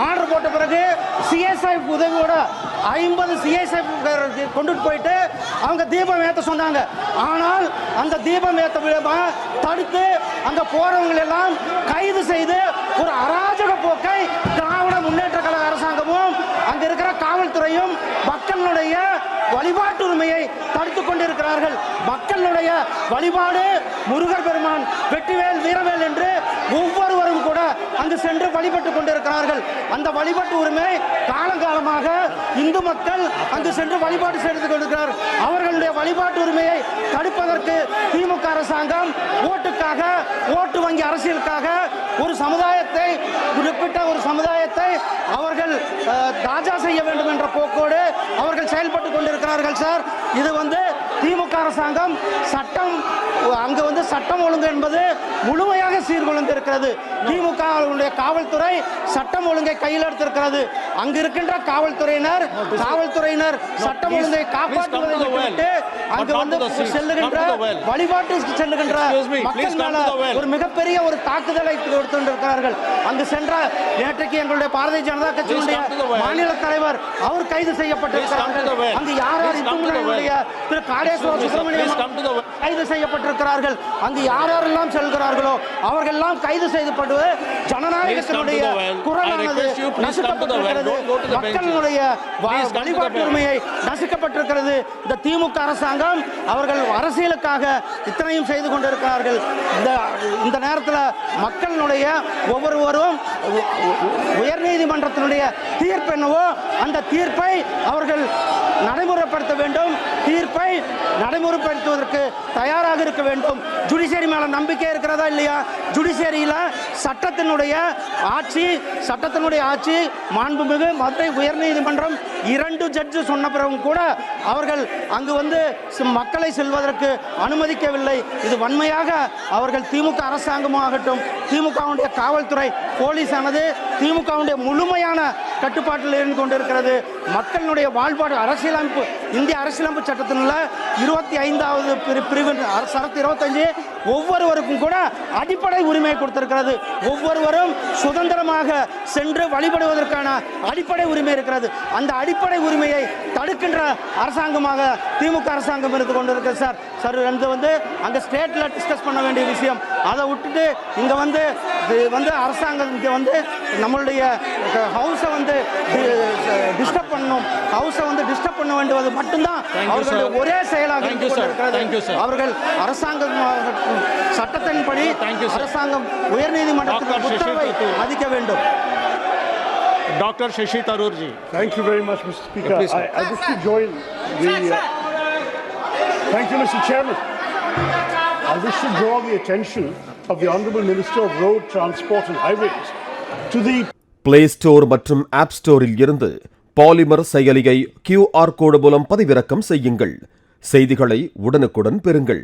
Order போட்ட பிறகு CSI உதவியோட ஐம்பது சிஎஸ்ஐ கொண்டுட்டு போயிட்டு அவங்க தீபம் ஏற்ற சொன்னாங்க. ஆனால் அந்த தீபம் ஏற்ற விதமாக தடுத்து அங்க போறவங்களை எல்லாம் கைது செய்து ஒரு அராஜக போக்கை திராவிட முன்னேற்ற கழக அரசாங்கமும் அங்க இருக்கிற காவல்துறையும் வழிபாட்டு உரிமையை தடுத்துக் கொண்டிருக்கிறார்கள். மக்களுடைய வழிபாடு முருகர் பெருமான் வெற்றிவேல் வீரவேல் என்று ஒவ்வொருவரும் கூட அங்கு சென்று வழிபட்டுக் கொண்டிருக்கிறார்கள். அந்த வழிபாட்டு உரிமை காலங்காலமாக இந்து மக்கள் அங்கு சென்று வழிபாடு செய்து கொண்டிருக்கிறார். அவர்களுடைய வழிபாட்டு உரிமையை தடுப்பதற்கு திமுக அரசாங்கம் ஓட்டுக்காக ஓட்டு வங்கி அரசியலுக்காக ஒரு சமுதாயத்தை குறிப்பிட்ட ஒரு சமுதாயத்தை அவர்கள் தாஜா செய்ய வேண்டும் என்ற போக்கோடு அவர்கள் செயல்பட்டு கொண்டிருக்கிறார்கள் சார். இது வந்து திமுக அரசாங்கம் சட்டம் அங்கு வந்து சட்டம் ஒழுங்கு என்பது முழுமையாக சீர்குலைந்திருக்கிறது திமுக காவல்துறை சட்டம் ஒழுங்கை கையில் எடுத்திருக்கிறது அங்கு இருக்கின்ற காவல்துறையினர் காவல்துறையினர் சட்டம் ஒழுங்கை காப்பாற்றுவதை அங்கு வந்து. செல்லுகின்ற. வழிபாட்டுக்கு செல்லுகின்ற மக்கள் மேல. ஒரு மிகப்பெரிய ஒரு தாக்குதலை கொடுத்திருக்கிறார்கள் அங்கு சென்ற நேற்றைக்கு எங்களுடைய பாரதிய ஜனதா கட்சியினுடைய. மாநில தலைவர் அவர் கைது செய்யப்பட்டிருக்கிறார்கள். அங்கு யார் திரு காடேஸ்வர The சுப்பிரமணியம். கைது செய்யப்பட்டிருக்கிறார்கள் அங்கு யார் யாரெல்லாம் செல்கிறார்களோ அவர்கள் எல்லாம் கைது செய்யப்படுவது ஜனநாயகத்தினுடைய குரலானது. நசுக்கப்பட்டிருக்கிறது. மக்களுடைய வ- Please come to the வழிபாட்டு well. உரிமையை நசுக்கப்பட்டிருக்கிறது இந்த திமுக அரசாங்கம் அவர்கள் அரசியலுக்காக இத்தனையும் செய்து கொண்டிருக்கிறார்கள் இந்த இந்த நேரத்தில் மக்களினுடைய ஒவ்வொருவரும் உயர்நீதிமன்றத்தினுடைய தீர்ப்பு என்னவோ அந்த தீர்ப்பை அவர்கள் நடைமுறைப்படுத்த வேண்டும் தீர்ப்பை நடைமுறைப்படுத்துவதற்கு தயாராக இருக்க வேண்டும். ஜுடிஷியரி மேலே நம்பிக்கை இருக்கிறதா இல்லையா? ஜுடிஷியரியில் சட்டத்தினுடைய ஆட்சி சட்டத்தினுடைய ஆட்சி மாண்புமிகு மதுரை உயர்நீதிமன்றம் இரண்டு ஜட்ஜு சொன்ன பிறகும் கூட அவர்கள் அங்கு வந்து மக்களை செல்வதற்கு அனுமதிக்கவில்லை. இது வன்மையாக அவர்கள் திமுக அரசாங்கமாகட்டும் திமுகவுடைய காவல்துறை போலீஸானது திமுகவுடைய முழுமையான கட்டுப்பாட்டில் இருந்து கொண்டிருக்கிறது. மக்களுடைய வாழ்பாடு அரசியலமைப்பு இந்திய அரசியலமைப்பு சட்டத்தினுள்ள இருபத்தி ஐந்தாவது பிரி பிரிவு அர- சரத்து இருபத்தஞ்சு ஒவ்வொருவருக்கும் கூட அடிப்படை உரிமை கொடுத்திருக்கிறது. ஒவ்வொருவரும் சுதந்திரமாக சென்று வழிபடுவதற்கான அடிப்படை உரிமை இருக்கிறது. அந்த அடிப்படை உரிமையை தடுக்கின்ற அரசாங்கமாக திமுக அரசாங்கம் இருந்து கொண்டிருக்கிறது சார். சார் வந்து அங்கே ஸ்டேட்டில் டிஸ்கஸ் பண்ண வேண்டிய விஷயம். அதை விட்டுட்டு இங்கே வந்து இது வந்து அரசாங்கம் இங்கே வந்து நம்மளுடைய ஹவுஸை வந்து டிஸ்டர்ப் பண்ணணும் ஹவுஸை வந்து டிஸ்டர்ப் பண்ண வேண்டியது மட்டும்தான் அவர்களுடைய. ஒரே செயலாக. அவர்கள் அரசாங்கம் சட்டத்தின்படி. அரசாங்கம் உயர்நீதிமன்றத்தின் உத்தரவை. மதிக்க வேண்டும் Dr. Shashi Tharoor ji. Thank you very much, Mr. Speaker. please, sir. I, I wish to join the. Uh, thank you, Mr. Chairman. I wish to draw the attention of the Honourable Minister of Road Transport and Highways to the Play Store மற்றும் app ஸ்டோரில் இருந்து polymer செயலியை QR code மூலம் பதிவிறக்கம் செய்யுங்கள். செய்திகளை உடனுக்குடன் பெறுங்கள்.